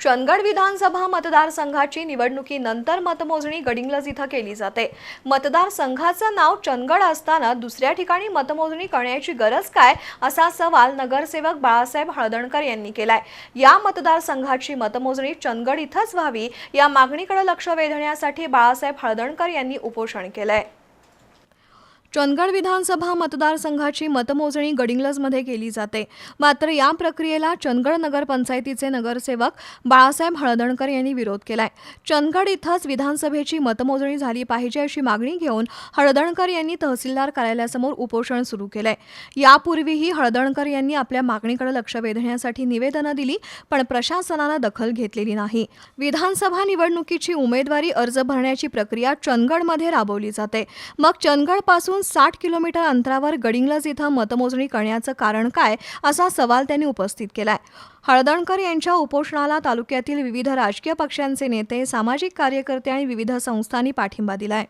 चंदगड विधानसभा मतदारसंघाची निवडणुकीनंतर मतमोजणी गडिंग्लज इथं केली जाते. मतदारसंघाचं नाव चंदगड असताना दुसऱ्या ठिकाणी मतमोजणी करण्याची गरज काय? असा सवाल नगरसेवक बाळासाहेब हळदणकर यांनी केलाय. या मतदारसंघाची मतमोजणी चंदगड इथंच व्हावी या मागणीकडे लक्ष वेधण्यासाठी बाळासाहेब हळदणकर यांनी उपोषण केलंय. चंदगड विधानसभा मतदारसंघाची मतमोजणी गडिंग्लजमध्ये केली जाते. मात्र या प्रक्रियेला चंदगड नगरपंचायतीचे नगरसेवक बाळासाहेब हळदणकर यांनी विरोध केलाय. चंदगड इथंच विधानसभेची मतमोजणी झाली पाहिजे अशी मागणी घेऊन हळदणकर यांनी तहसीलदार कार्यालयासमोर उपोषण सुरू केलंय. यापूर्वीही हळदणकर यांनी आपल्या मागणीकडे लक्ष वेधण्यासाठी निवेदनं दिली पण प्रशासनानं दखल घेतलेली नाही. विधानसभा निवडणुकीची उमेदवारी अर्ज भरण्याची प्रक्रिया चंदगडमध्ये राबवली जाते. मग चंदगडपासून साठ किलोमीटर अंतरावर गडिंग्लज इथं मतमोजणी करण्याचं कारण काय असा सवाल त्यांनी उपस्थित केलाय. हळदणकर यांच्या उपोषणाला तालुक्यातील विविध राजकीय पक्षांचे नेते सामाजिक कार्यकर्ते आणि विविध संस्थांनी पाठिंबा दिलाय.